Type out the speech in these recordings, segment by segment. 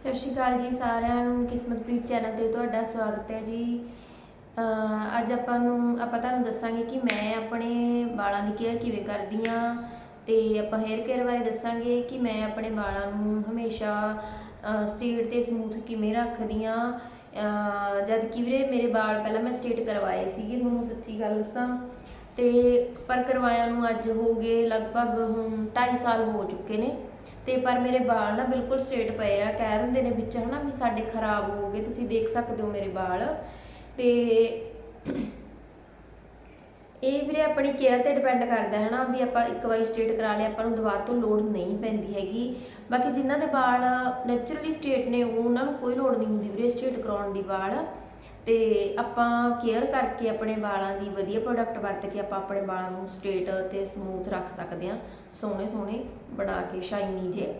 ਸਤਿ ਸ਼੍ਰੀ ਅਕਾਲ ਜੀ ਸਾਰਿਆਂ ਨੂੰ, ਕਿਸਮਤਪ੍ਰੀਤ ਚੈਨਲ ਤੇ ਤੁਹਾਡਾ ਸਵਾਗਤ ਹੈ ਜੀ। ਅੱਜ ਆਪਾਂ ਨੂੰ, ਆਪਾਂ ਤੁਹਾਨੂੰ ਦੱਸਾਂਗੇ ਕਿ ਮੈਂ ਆਪਣੇ ਵਾਲਾਂ ਦੀ ਕੇਅਰ ਕਿਵੇਂ ਕਰਦੀ ਆ ਤੇ ਆਪਾਂ ਹੇਅਰ ਕੇਅਰ ਬਾਰੇ ਦੱਸਾਂਗੇ ਕਿ ਮੈਂ ਆਪਣੇ ਵਾਲਾਂ ਨੂੰ ਹਮੇਸ਼ਾ ਸਟੇਟ ਤੇ ਸਮੂਥ ਕਿਵੇਂ ਰੱਖਦੀ ਆ ਜਦ ਕਿ ਵੀਰੇ ਮੇਰੇ ਵਾਲ ਪਹਿਲਾਂ ਮੈਂ ਸਟੇਟ ਕਰਵਾਏ ਸੀਗੇ ਤੁਹਾਨੂੰ ਸੱਚੀ ਗੱਲ ਦੱਸਾਂ। ਤੇ ਪਰ ਕਰਵਾਇਆ ਨੂੰ ਅੱਜ ਹੋ ਗਏ ਲਗਭਗ ਹੁਣ 2.5 ਸਾਲ ਹੋ ਚੁੱਕੇ ਨੇ। ਤੇ ਪਰ ਮੇਰੇ ਵਾਲ ਨਾ ਬਿਲਕੁਲ ਸਟ੍ਰੇਟ ਪਏ ਆ। ਕਹਿ ਦਿੰਦੇ ਨੇ ਵਿੱਚ ਹਨਾ ਵੀ ਸਾਡੇ ਖਰਾਬ ਹੋ ਗਏ, ਤੁਸੀਂ ਦੇਖ ਸਕਦੇ ਹੋ ਮੇਰੇ ਵਾਲ। ਤੇ ਇਹ ਵੀਰੇ ਆਪਣੀ ਕੇਅਰ ਤੇ ਡਿਪੈਂਡ ਕਰਦਾ ਹੈ ਨਾ ਵੀ ਆਪਾਂ ਇੱਕ ਵਾਰੀ ਸਟ੍ਰੇਟ ਕਰਾ ਲਿਆ, ਆਪਾਂ ਨੂੰ ਦੁਬਾਰਾ ਤੋਂ ਲੋੜ ਨਹੀਂ ਪੈਂਦੀ ਹੈਗੀ। ਬਾਕੀ ਜਿਨ੍ਹਾਂ ਦੇ ਵਾਲ ਨੇਚਰਲੀ ਸਟ੍ਰੇਟ ਨੇ, ਉਹਨਾਂ ਨੂੰ ਕੋਈ ਲੋੜ ਨਹੀਂ ਹੁੰਦੀ ਵੀਰੇ ਸਟ੍ਰੇਟ ਕਰਾਉਣ ਦੀ ਵਾਲ। ਤੇ ਆਪਾਂ ਕੇਅਰ ਕਰਕੇ ਆਪਣੇ ਵਾਲਾਂ ਦੀ ਵਧੀਆ ਪ੍ਰੋਡਕਟ ਵਰਤ ਕੇ ਆਪਾਂ ਆਪਣੇ ਵਾਲਾਂ ਨੂੰ ਸਟ੍ਰੇਟ ਤੇ ਸਮੂਥ ਰੱਖ ਸਕਦੇ ਹਾਂ, ਸੋਹਣੇ ਸੋਹਣੇ ਬਣਾ ਕੇ ਸ਼ਾਈਨੀ ਜੇ।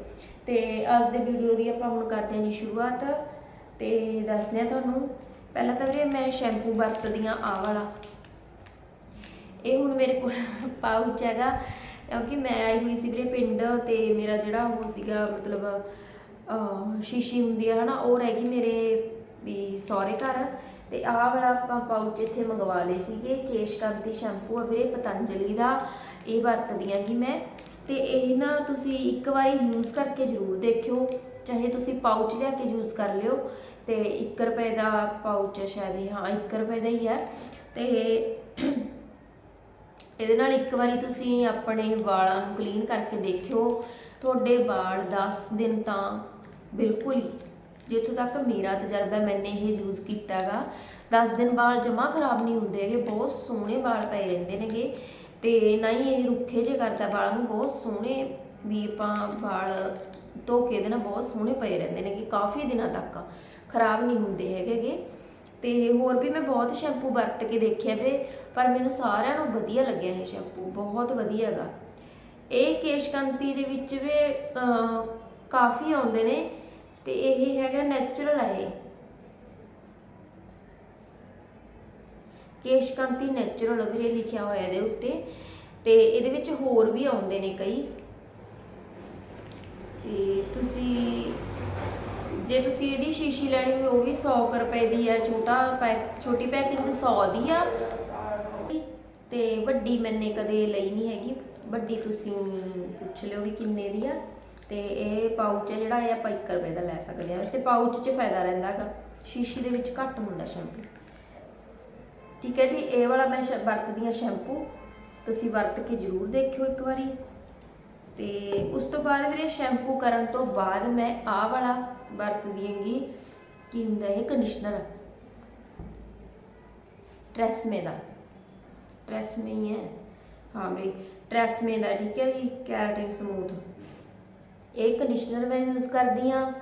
ਤੇ ਅੱਜ ਦੇ ਵੀਡੀਓ ਦੀ ਆਪਾਂ ਹੁਣ ਕਰਦੇ ਹਾਂ ਜੀ ਸ਼ੁਰੂਆਤ। ਤੇ ਦੱਸਦੇ ਹਾਂ ਤੁਹਾਨੂੰ, ਪਹਿਲਾਂ ਤਾਂ ਵੀਰੇ ਮੈਂ ਸ਼ੈਂਪੂ ਵਰਤਦੀ ਹਾਂ ਆ ਵਾਲਾ। ਇਹ ਹੁਣ ਮੇਰੇ ਕੋਲ ਪਾਊਚ ਹੈਗਾ, ਕਿਉਂਕਿ ਮੈਂ ਆਈ ਹੋਈ ਸੀ ਵੀਰੇ ਪਿੰਡ ਤੇ ਮੇਰਾ ਜਿਹੜਾ ਉਹ ਸੀਗਾ ਮਤਲਬ ਸ਼ੀਸ਼ੀ ਹੁੰਦੀ ਆ ਹਨਾ, ਉਹ ਰਹਿ ਗਈ ਮੇਰੇ ਵੀ ਸਹੁਰੇ ਘਰ। ਤੇ ਆਹ ਵਾਲਾ ਆਪਾਂ ਪਾਊਚ ਇੱਥੇ ਮੰਗਵਾ ਲਏ ਸੀਗੇ, ਕੇਸ਼ ਕੇਸ਼ਕਾਂਤੀ ਸ਼ੈਂਪੂ ਆ ਵੀਰੇ ਪਤੰਜਲੀ ਦਾ, ਇਹ ਵਰਤਦੀ ਆਂਗੀ ਮੈਂ। ਤੇ ਇਹ ਨਾ ਤੁਸੀਂ ਇੱਕ ਵਾਰੀ ਯੂਜ਼ ਕਰਕੇ ਜ਼ਰੂਰ ਦੇਖਿਓ, ਚਾਹੇ ਤੁਸੀਂ ਪਾਊਚ ਲਿਆ ਕੇ ਯੂਜ਼ ਕਰ ਲਿਓ, ਤੇ 1 ਰੁਪਏ ਦਾ ਪਾਊਚ ਹੈ ਸ਼ਾਇਦ ਇਹ, ਹਾਂ 1 ਰੁਪਏ ਦਾ ਹੀ ਹੈ ਤੇ ਇਹਦੇ ਨਾਲ ਇੱਕ ਵਾਰੀ ਤੁਸੀਂ ਆਪਣੇ ਵਾਲਾਂ ਨੂੰ ਕਲੀਨ ਕਰਕੇ ਦੇਖਿਓ, ਤੁਹਾਡੇ ਵਾਲ 10 ਦਿਨ ਤਾਂ ਬਿਲਕੁਲ ਹੀ ਜਿੱਥੋਂ ਤੱਕ ਮੇਰਾ ਤਜਰਬਾ ਮੈਨੇ ਇਹ ਯੂਜ਼ ਕੀਤਾਗਾ। 10 ਦਿਨ ਵਾਲ ਜਮਾ ਖਰਾਬ ਨਹੀਂ ਹੁੰਦੇ ਹੈਗੇ, ਬਹੁਤ ਸੋਹਣੇ ਵਾਲ ਪਏ ਰਹਿੰਦੇ ਨੇਗੇ। ਤੇ ਨਾ ਹੀ ਇਹ ਰੁੱਖੇ ਜੇ ਕਰਦਾ ਵਾਲਾਂ ਨੂੰ, ਬਹੁਤ ਸੋਹਣੇ ਵੀ ਆਪਾਂ ਵਾਲ ਧੋ ਕੇ ਇਹਦੇ ਨਾਲ ਬਹੁਤ ਸੋਹਣੇ ਪਏ ਰਹਿੰਦੇ ਨੇਗੇ, ਕਾਫੀ ਦਿਨਾਂ ਤੱਕ ਖਰਾਬ ਨਹੀਂ ਹੁੰਦੇ ਹੈਗੇਗੇ ਤੇ ਹੋਰ ਵੀ ਮੈਂ ਬਹੁਤ ਸ਼ੈਂਪੂ ਵਰਤ ਕੇ ਦੇਖਿਆ ਵੀਰੇ ਪਰ ਮੈਨੂੰ ਸਾਰਿਆਂ ਨੂੰ ਵਧੀਆ ਲੱਗਿਆ ਇਹ ਸ਼ੈਂਪੂ, ਬਹੁਤ ਵਧੀਆ ਹੈਗਾ। ਇਹ ਕੇਸ਼ਕਾਂਤੀ ਦੇ ਵਿੱਚ ਵੀ ਕਾਫੀ ਆਉਂਦੇ ਨੇ। ਤੇ ਇਹ ਹੈਗਾ ਨੈਚੁਰਲ ਹੈ ਇਹ। ਕੇਸ਼ਕਾਂਤੀ ਨੈਚੁਰਲ ਵੀਰੇ, ਲਿਖਿਆ ਹੋਇਆ ਇਹਦੇ ਉੱਤੇ। ਤੇ ਇਹਦੇ ਵਿੱਚ ਹੋਰ ਵੀ ਆਉਂਦੇ ਨੇ ਕਈ। ਤੇ ਤੁਸੀਂ, ਜੇ ਤੁਸੀਂ ਇਹਦੀ ਸ਼ੀਸ਼ੀ ਲੈਣੀ ਹੋਵੇ, ਉਹ ਵੀ 100 ਕੁ ਰੁਪਏ ਦੀ ਆ, ਛੋਟਾ ਪੈਕ ਛੋਟੀ ਪੈਕਿੰਗ 100 ਦੀ ਆ। ਤੇ ਵੱਡੀ ਮੈਨੇ ਕਦੇ ਲਈ ਨਹੀਂ ਹੈਗੀ। ਵੱਡੀ ਤੁਸੀਂ ਪੁੱਛ ਲਿਓ ਵੀ ਕਿੰਨੇ ਦੀ ਆ। ਤੇ ਇਹ ਪਾਊਚ ਹੈ ਜਿਹੜਾ ਇਹ ਆਪਾਂ 1 ਰੁਪਏ ਦਾ ਲੈ ਸਕਦੇ ਆ ਵੈਸੇ ਪਾਊਚ 'ਚ ਫਾਇਦਾ ਰਹਿੰਦਾ ਹੈਗਾ। ਸ਼ੀਸ਼ੀ ਦੇ ਵਿੱਚ ਘੱਟ ਹੁੰਦਾ ਸ਼ੈਂਪੂ ਠੀਕ ਹੈ ਜੀ, ਇਹ ਵਾਲਾ ਮੈਂ ਵਰਤਦੀ ਹਾਂ ਸ਼ੈਂਪੂ ਤੁਸੀਂ ਵਰਤ ਕੇ ਜ਼ਰੂਰ ਦੇਖਿਓ ਇੱਕ ਵਾਰੀ। ਤੇ ਉਸ ਤੋਂ ਬਾਅਦ ਵੀਰੇ ਸ਼ੈਂਪੂ ਕਰਨ ਤੋਂ ਬਾਅਦ ਮੈਂ ਆਹ ਵਾਲਾ ਵਰਤਦੀ ਹਾਂਗੀ, ਕੀ ਹੁੰਦਾ ਇਹ ਕੰਡੀਸ਼ਨਰ ਟ੍ਰੈਸਮੇ ਦਾ। ਟ੍ਰੈਸਮੇ ਹੀ ਹੈ। ਹਾਂ ਵੀ ਟ੍ਰੈਸਮੇ ਦਾ, ਠੀਕ ਹੈ ਜੀ, ਕੈਰਾਟਿਨ ਸਮੂਥ। ਇਹ ਕੰਡੀਸ਼ਨਰ ਮੈਂ ਯੂਜ਼ ਕਰਦੀ ਹਾਂ।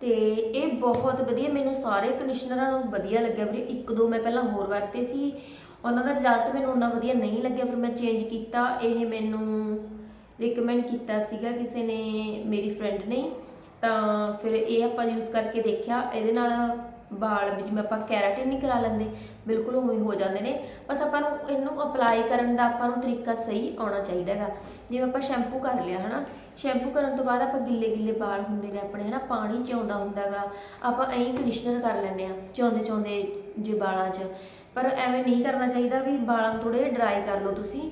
ਤੇ ਇਹ ਬਹੁਤ ਵਧੀਆ, ਮੈਨੂੰ ਸਾਰੇ ਕੰਡੀਸ਼ਨਰਾਂ ਨੂੰ ਵਧੀਆ ਲੱਗਿਆ ਵੀਰੇ। ਇੱਕ ਦੋ ਮੈਂ ਪਹਿਲਾਂ ਹੋਰ ਵਰਤੇ ਸੀ। ਉਹਨਾਂ ਦਾ ਰਿਜ਼ਲਟ ਮੈਨੂੰ ਉਹਨਾਂ ਵਧੀਆ ਨਹੀਂ ਲੱਗਿਆ, ਫਿਰ ਮੈਂ ਚੇਂਜ ਕੀਤਾ। ਇਹ ਮੈਨੂੰ ਰਿਕਮੈਂਡ ਕੀਤਾ ਸੀਗਾ ਕਿਸੇ ਨੇ, ਮੇਰੀ ਫਰੈਂਡ ਨੇ। ਤਾਂ ਫਿਰ ਇਹ ਆਪਾਂ ਯੂਜ਼ ਕਰਕੇ ਦੇਖਿਆ। ਇਹਦੇ ਨਾਲ ਵਾਲ ਵੀ ਜਿਵੇਂ ਆਪਾਂ ਕੈਰਾਟਿਨ ਨਹੀਂ ਕਰਾ ਲੈਂਦੇ, ਬਿਲਕੁਲ ਉਵੇਂ ਹੋ ਜਾਂਦੇ ਨੇ। ਬਸ ਆਪਾਂ ਨੂੰ ਇਹਨੂੰ ਅਪਲਾਈ ਕਰਨ ਦਾ ਆਪਾਂ ਨੂੰ ਤਰੀਕਾ ਸਹੀ ਆਉਣਾ ਚਾਹੀਦਾ ਹੈਗਾ। ਜਿਵੇਂ ਆਪਾਂ ਸ਼ੈਂਪੂ ਕਰ ਲਿਆ, ਹਨਾ? ਸ਼ੈਂਪੂ ਕਰਨ ਤੋਂ ਬਾਅਦ ਆਪਾਂ ਗਿੱਲੇ ਗਿੱਲੇ ਵਾਲ ਹੁੰਦੇ ਨੇ ਆਪਣੇ, ਹਨਾ? ਪਾਣੀ ਚੋਂਦਾ ਹੁੰਦਾਗਾ ਆਪਾਂ ਐਂ ਕੰਡੀਸ਼ਨਰ ਕਰ ਲੈਂਦੇ ਆ ਚੌਂਦੇ ਚੋਂਦੇ ਜੇ ਵਾਲਾਂ 'ਚ। ਪਰ ਐਵੇਂ ਨਹੀਂ ਕਰਨਾ ਚਾਹੀਦਾ ਵੀ ਵਾਲਾਂ ਨੂੰ ਥੋੜੇ ਡਰਾਈ ਕਰ ਲਓ ਤੁਸੀਂ।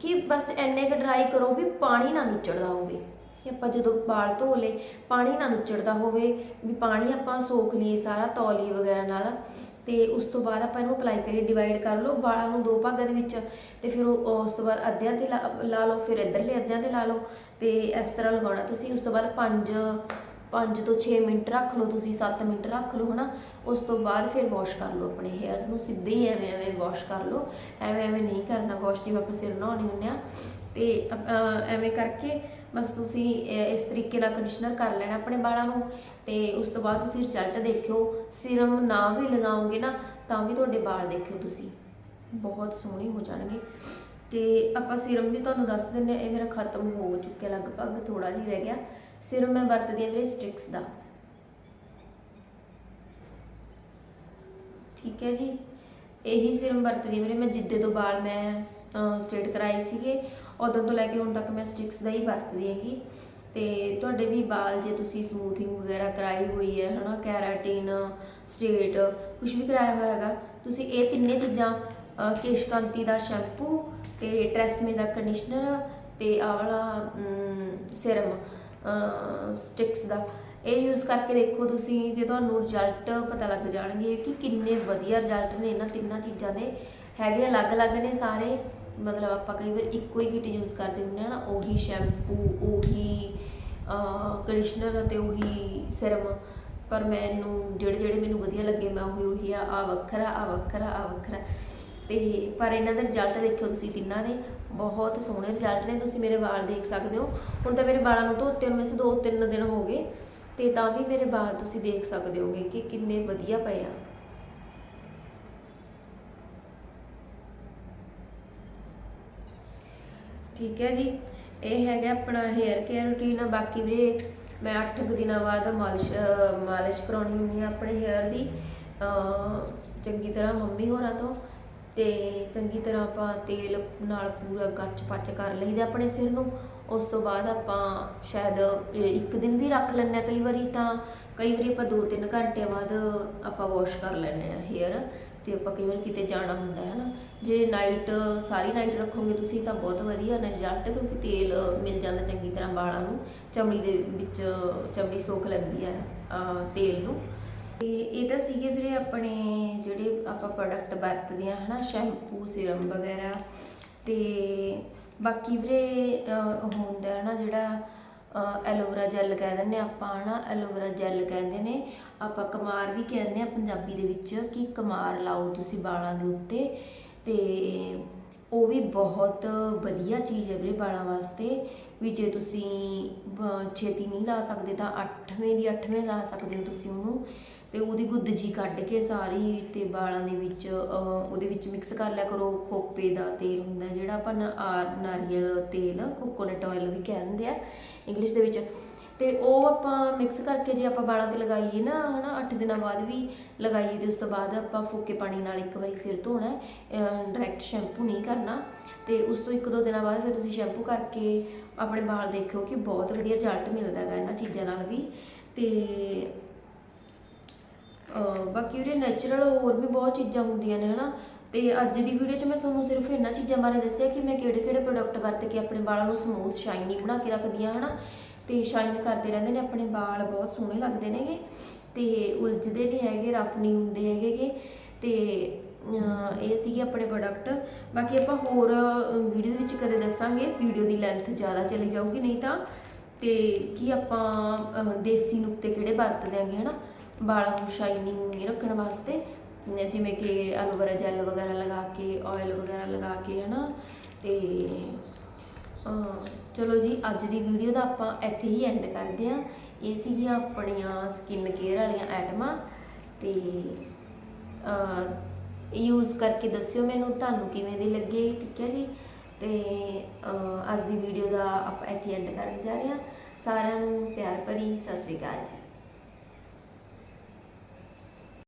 ਕਿ ਬਸ ਐਨੇ ਕੁ ਡਰਾਈ ਕਰੋ ਵੀ ਪਾਣੀ ਨਾ ਨਿਚੜਦਾ ਹੋਵੇ। ਕਿ ਆਪਾਂ ਜਦੋਂ ਵਾਲ ਧੋ ਲਏ, ਪਾਣੀ ਨਾ ਨੁੱਚੜਦਾ ਹੋਵੇ, ਵੀ ਪਾਣੀ ਆਪਾਂ ਸੋਖ ਲਈਏ ਸਾਰਾ, ਤੌਲੀਏ ਵਗੈਰਾ ਨਾਲ, ਤੇ ਉਸ ਤੋਂ ਬਾਅਦ ਆਪਾਂ ਇਹਨੂੰ ਅਪਲਾਈ ਕਰੀਏ ਡਿਵਾਈਡ ਕਰ ਲਓ ਵਾਲਾਂ ਨੂੰ ਦੋ ਭਾਗਾਂ ਦੇ ਵਿੱਚ, ਤੇ ਫਿਰ ਉਹ- ਉਸ ਤੋਂ ਬਾਅਦ ਅੱਧਿਆਂ ਤੇ ਲਾ ਲਾ ਲਓ, ਫਿਰ ਇੱਧਰਲੇ ਅੱਧਿਆਂ ਤੇ ਲਾ ਲਓ, ਤੇ ਇਸ ਤਰ੍ਹਾਂ ਲਗਾਉਣਾ ਤੁਸੀਂ, ਉਸ ਤੋਂ ਬਾਅਦ 5 5 ਤੋਂ 6 ਮਿੰਟ ਰੱਖ ਲਓ ਤੁਸੀਂ 7 ਮਿੰਟ ਰੱਖ ਲਓ, ਹਨਾ? ਉਸ ਤੋਂ ਬਾਅਦ ਫਿਰ ਵਾਸ਼ ਕਰ ਲਓ ਆਪਣੇ ਹੇਅਰਸ ਨੂੰ, ਸਿੱਧੇ ਹੀ ਐਵੇਂ ਐਵੇਂ ਵਾਸ਼ ਕਰ ਲਓ, ਐਵੇਂ ਐਵੇਂ ਨਹੀਂ ਕਰਨਾ ਵਾਸ਼ ਜਿਵੇਂ ਆਪਾਂ ਸਿਰ ਨਹਾਉਣੇ ਹੁੰਦੇ ਆ, ਤੇ ਐਵੇਂ ਕਰਕੇ ਬਸ ਤੁਸੀਂ ਇਸ ਤਰੀਕੇ ਨਾਲ ਕੰਡੀਸ਼ਨਰ ਕਰ ਲੈਣਾ ਆਪਣੇ ਵਾਲਾਂ ਨੂੰ ਤੇ ਉਸ ਤੋਂ ਬਾਅਦ ਤੁਸੀਂ ਰਿਜ਼ਲਟ ਦੇਖਿਓ। ਸਿਰਮ ਨਾ ਵੀ ਲਗਾਓਗੇ ਨਾ, ਤਾਂ ਵੀ ਤੁਹਾਡੇ ਵਾਲ ਦੇਖਿਓ ਤੁਸੀਂ। ਬਹੁਤ ਸੋਹਣੇ ਹੋ ਜਾਣਗੇ। ਤੇ ਆਪਾਂ ਸਿਰਮ ਵੀ ਤੁਹਾਨੂੰ ਦੱਸ ਦਿੰਦੇ ਇਹ ਮੇਰਾ ਖਤਮ ਹੋ ਚੁੱਕਿਆ ਲਗਭਗ ਥੋੜਾ ਜਿਹਾ ਰਹਿ ਗਿਆ। ਸਿਰਮ ਮੈਂ ਵਰਤਦੀ ਹਾਂ ਵੀਰੇ ਸਟ੍ਰਿਕਸ ਦਾ। ਠੀਕ ਹੈ ਜੀ। ਇਹੀ ਸਿਰਮ ਵਰਤਦੀ ਹਾਂ ਵੀਰੇ ਮੈਂ, ਜਿੱਦੇ ਤੋਂ ਵਾਲ ਮੈਂ ਸਟੇਟ ਕਰਾਏ ਸੀਗੇ। ਉਦੋਂ ਤੋਂ ਲੈ ਕੇ ਹੁਣ ਤੱਕ ਮੈਂ ਸਟਿਕਸ ਦਾ ਹੀ ਵਰਤਦੀ ਹੈਗੀ। ਤੇ ਤੁਹਾਡੇ ਵੀ ਵਾਲ ਜੇ ਤੁਸੀਂ ਸਮੂਥਿੰਗ ਵਗੈਰਾ ਕਰਾਈ ਹੋਈ ਹੈ, ਹਨਾ ਕੈਰਾਟਿਨ ਸਟੇਟ ਕੁਝ ਵੀ ਕਰਾਇਆ ਹੋਇਆ ਹੈਗਾ, ਤੁਸੀਂ ਇਹ ਤਿੰਨੇ ਚੀਜ਼ਾਂ ਕੇਸ਼ਕਾਂਤੀ ਦਾ ਸ਼ੈਂਪੂ ਤੇ ਟ੍ਰੈਸਮੇ ਦਾ ਕੰਡੀਸ਼ਨਰ ਤੇ ਆਹ ਵਾਲਾ ਸਿਰਮ ਸਟਿਕਸ ਦਾ, ਇਹ ਯੂਜ਼ ਕਰਕੇ ਦੇਖੋ ਤੁਸੀਂ ਤੇ ਤੁਹਾਨੂੰ ਰਿਜ਼ਲਟ ਪਤਾ ਲੱਗ ਜਾਣਗੇ ਕਿ ਕਿੰਨੇ ਵਧੀਆ ਰਿਜ਼ਲਟ ਨੇ ਇਹਨਾਂ ਤਿੰਨਾਂ ਚੀਜ਼ਾਂ ਦੇ। ਹੈਗੇ ਅਲੱਗ-ਅਲੱਗ ਨੇ ਸਾਰੇ। ਮਤਲਬ ਆਪਾਂ ਕਈ ਵਾਰ ਇੱਕੋ ਹੀ ਕਿਟ ਯੂਜ਼ ਕਰਦੇ ਹੁੰਦੇ ਆ ਨਾ, ਉਹੀ ਸ਼ੈਂਪੂ ਉਹੀ ਕੰਡੀਸ਼ਨਰ ਅਤੇ ਉਹੀ ਸਿਰਮ ਪਰ ਮੈਨੂੰ, ਜਿਹੜੇ ਜਿਹੜੇ ਮੈਨੂੰ ਵਧੀਆ ਲੱਗੇ, ਮੈਂ ਉਹੀ ਉਹੀ ਆ ਆ ਵੱਖਰਾ ਆ ਵੱਖਰਾ ਆ ਵੱਖਰਾ। ਤੇ ਪਰ ਇਹਨਾਂ ਦੇ ਰਿਜ਼ਲਟ ਦੇਖਿਓ ਤੁਸੀਂ ਤਿੰਨਾਂ ਦੇ, ਬਹੁਤ ਸੋਹਣੇ ਰਿਜ਼ਲਟ ਨੇ, ਤੁਸੀਂ ਮੇਰੇ ਵਾਲ ਦੇਖ ਸਕਦੇ ਹੋ। ਹੁਣ ਤਾਂ ਮੇਰੇ ਵਾਲਾਂ ਨੂੰ ਧੋਤੇ ਨੂੰ ਵੈਸੇ ਦੋ ਤਿੰਨ ਦਿਨ ਹੋ ਗਏ, ਤੇ ਤਾਂ ਵੀ ਮੇਰੇ ਵਾਲ ਤੁਸੀਂ ਦੇਖ ਸਕਦੇ ਹੋਗੇ ਕਿ ਕਿੰਨੇ ਵਧੀਆ ਪਏ ਆ। ਠੀਕ ਹੈ ਜੀ। ਇਹ ਹੈਗਾ ਆਪਣਾ ਹੇਅਰ ਕੇਅਰ ਰੂਟੀਨ ਬਾਕੀ ਵੀਰੇ, ਮੈਂ 8 ਕੁ ਦਿਨਾਂ ਬਾਅਦ ਮਾਲਿਸ਼ ਮਾਲਿਸ਼ ਕਰਾਉਣੀ ਹੁੰਦੀ ਆ ਆਪਣੇ ਹੇਅਰ ਦੀ। ਚੰਗੀ ਤਰ੍ਹਾਂ ਮੰਮੀ ਹੋਰਾਂ ਤੋਂ। ਤੇ ਚੰਗੀ ਤਰ੍ਹਾਂ ਆਪਾਂ ਤੇਲ ਨਾਲ ਪੂਰਾ ਗੱਚ ਪੱਚ ਕਰ ਲਈਦਾ ਆਪਣੇ ਸਿਰ ਨੂੰ। ਉਸ ਤੋਂ ਬਾਅਦ ਆਪਾਂ ਸ਼ਾਇਦ ਇੱਕ ਦਿਨ ਵੀ ਰੱਖ ਲੈਂਦੇ ਹਾਂ ਕਈ ਵਾਰੀ ਤਾਂ। ਕਈ ਵਾਰੀ ਆਪਾਂ 2-3 ਘੰਟਿਆਂ ਬਾਅਦ ਆਪਾਂ ਵਾਸ਼ ਕਰ ਲੈਂਦੇ ਆ ਹੇਅਰ ਤੇ ਆਪਾਂ ਕਈ ਵਾਰ ਕਿਤੇ ਜਾਣਾ ਹੁੰਦਾ ਹੈ ਨਾ। ਜੇ ਨਾਈਟ ਸਾਰੀ ਨਾਈਟ ਰੱਖੋਗੇ ਤੁਸੀਂ ਤਾਂ ਬਹੁਤ ਵਧੀਆ ਰਿਜ਼ਲਟ ਕਿਉਂਕਿ ਤੇਲ ਮਿਲ ਜਾਂਦਾ ਚੰਗੀ ਤਰ੍ਹਾਂ ਵਾਲਾਂ ਨੂੰ, ਚਮੜੀ ਦੇ ਵਿੱਚ ਚਮੜੀ ਸੋਖ ਲੈਂਦੀ ਹੈ ਤੇਲ ਨੂੰ। ਤੇ ਇਹ ਤਾਂ ਸੀਗੇ ਵੀਰੇ ਆਪਣੇ ਜਿਹੜੇ ਆਪਾਂ ਪ੍ਰੋਡਕਟ ਵਰਤਦੇ ਆ ਹਨਾ ਸ਼ੈਂਪੂ ਸਿਰਮ ਵਗੈਰਾ। ਤੇ ਬਾਕੀ ਵੀਰੇ ਹੁੰਦਾ ਹੈ ਨਾ ਜਿਹੜਾ ਐਲੋਵੇਰਾ ਜੈੱਲ ਕਹਿ ਦਿੰਦੇ ਹਾਂ ਆਪਾਂ, ਹਨਾ? ਐਲੋਵੇਰਾ ਜੈੱਲ ਕਹਿੰਦੇ ਨੇ। ਆਪਾਂ ਕਮਾਰ ਵੀ ਕਹਿੰਦੇ ਆ ਪੰਜਾਬੀ ਦੇ ਵਿੱਚ ਕਿ ਕਮਾਰ ਲਾਓ ਤੁਸੀਂ ਵਾਲਾਂ ਦੇ ਉੱਤੇ। ਤੇ ਉਹ ਵੀ ਬਹੁਤ ਵਧੀਆ ਚੀਜ਼ ਹੈ ਵੀਰੇ ਵਾਲਾਂ ਵਾਸਤੇ। ਵੀ ਜੇ ਤੁਸੀਂ ਛੇਤੀ ਨਹੀਂ ਲਾ ਸਕਦੇ ਤਾਂ 8ਵੇਂ ਦੀ 8ਵੇਂ ਲਾ ਸਕਦੇ ਹੋ ਤੁਸੀਂ ਉਹਨੂੰ। ਤੇ ਉਹਦੀ ਗੁੱਦਜੀ ਕੱਢ ਕੇ ਸਾਰੀ ਤੇ ਵਾਲਾਂ ਦੇ ਵਿੱਚ ਉਹਦੇ ਵਿੱਚ ਮਿਕਸ ਕਰ ਲਿਆ ਕਰੋ। ਖੋਪੇ ਦਾ ਤੇਲ ਹੁੰਦਾ ਜਿਹੜਾ ਆਪਾਂ ਨਾ- ਆ- ਨਾਰੀਅਲ ਤੇਲ ਕੋਕੋਨਟ ਆਇਲ ਵੀ ਕਹਿੰਦੇ ਆ ਇੰਗਲਿਸ਼ ਦੇ ਵਿੱਚ। ਤੇ ਉਹ ਆਪਾਂ ਮਿਕਸ ਕਰਕੇ ਜੇ ਆਪਾਂ ਵਾਲਾਂ ਤੇ ਲਗਾਈਏ ਨਾ, ਹਨਾ 8 ਦਿਨਾਂ ਬਾਅਦ ਵੀ ਲਗਾਈਏ ਤੇ ਉਸ ਤੋਂ ਬਾਅਦ ਆਪਾਂ ਫੂਕੇ ਪਾਣੀ ਨਾਲ ਇੱਕ ਵਾਰੀ ਸਿਰ ਧੋਣਾ ਡਾਇਰੈਕਟ ਸ਼ੈਂਪੂ ਨਹੀਂ ਕਰਨਾ। ਤੇ ਉਸ ਤੋਂ ਇੱਕ ਦੋ ਦਿਨਾਂ ਬਾਅਦ ਫਿਰ ਤੁਸੀਂ ਸ਼ੈਂਪੂ ਕਰਕੇ ਆਪਣੇ ਵਾਲ ਦੇਖਿਓ ਕਿ ਬਹੁਤ ਵਧੀਆ ਰਿਜ਼ਲਟ ਮਿਲਦਾ ਹੈਗਾ ਇਹਨਾਂ ਚੀਜ਼ਾਂ ਨਾਲ ਵੀ। ਤੇ ਬਾਕੀ ਉਹਦੇ ਨੈਚੁਰਲ ਹੋਰ ਵੀ ਬਹੁਤ ਚੀਜ਼ਾਂ ਹੁੰਦੀਆਂ ਨੇ, ਹਨਾ? ਤੇ ਅੱਜ ਦੀ ਵੀਡੀਓ 'ਚ ਮੈਂ ਤੁਹਾਨੂੰ ਸਿਰਫ ਇਹਨਾਂ ਚੀਜ਼ਾਂ ਬਾਰੇ ਦੱਸਿਆ ਕਿ ਮੈਂ ਕਿਹੜੇ ਕਿਹੜੇ ਪ੍ਰੋਡਕਟ ਵਰਤ ਕੇ ਆਪਣੇ ਵਾਲਾਂ ਨੂੰ ਸਮੂਥ ਸ਼ਾਈਨੀ ਬਣਾ ਕੇ ਰੱਖਦੀ ਹਾਂ, ਹਨਾ? ਤੇ ਸ਼ਾਈਨ ਕਰਦੇ ਰਹਿੰਦੇ ਨੇ, ਆਪਣੇ ਵਾਲ ਬਹੁਤ ਸੋਹਣੇ ਲੱਗਦੇ ਨੇਗੇ। ਤੇ ਉਲਝਦੇ ਨਹੀਂ ਹੈਗੇ ਰਫ ਨਹੀਂ ਹੁੰਦੇ ਹੈਗੇਗੇ। ਤੇ ਇਹ ਸੀਗੇ ਆਪਣੇ ਪ੍ਰੋਡਕਟ ਬਾਕੀ ਆਪਾਂ ਹੋਰ ਵੀਡੀਓ ਦੇ ਵਿੱਚ ਕਦੇ ਦੱਸਾਂਗੇ ਵੀਡੀਓ ਦੀ ਲੈਂਥ ਜ਼ਿਆਦਾ ਚਲੀ ਜਾਊਗੀ, ਨਹੀਂ ਤਾਂ। ਤੇ ਕੀ ਆਪਾਂ ਦੇਸੀ ਨੁਕਤੇ ਕਿਹੜੇ ਵਰਤਦੇ ਆਂਗੇ ਹਨਾ? ਵਾਲਾਂ ਨੂੰ ਸ਼ਾਈਨਿੰਗ ਰੱਖਣ ਵਾਸਤੇ ਜਿਵੇਂ ਕਿ ਐਲੋਵੇਰਾ ਜੈਲ ਵਗੈਰਾ ਲਗਾ ਕੇ ਆਇਲ ਵਗੈਰਾ ਲਗਾ ਕੇ ਹਨਾ? ਤੇ ਅਹ, ਚਲੋ ਜੀ ਅੱਜ ਦੀ ਵੀਡੀਓ ਦਾ ਆਪਾਂ ਇੱਥੇ ਹੀ ਐਂਡ ਕਰਦੇ ਹਾਂ। ਇਹ ਸੀਗੀਆਂ ਆਪਣੀਆਂ ਸਕਿਨ ਕੇਅਰ ਵਾਲੀਆਂ ਆਈਟਮਾਂ ਤੇ ਯੂਜ਼ ਕਰਕੇ ਦੱਸਿਓ ਮੈਨੂੰ ਤੁਹਾਨੂੰ ਕਿਵੇਂ ਦੀ ਲੱਗੇ ਠੀਕ ਹੈ ਜੀ? ਤੇ ਅੱਜ ਦੀ ਵੀਡੀਓ ਦਾ ਆਪਾਂ ਇੱਥੇ ਐਂਡ ਕਰਨ ਜਾ ਰਹੇ ਹਾਂ। ਸਾਰਿਆਂ ਨੂੰ ਪਿਆਰ ਭਰੀ ਸਤਿ ਸ਼੍ਰੀ ਅਕਾਲ ਜੀ।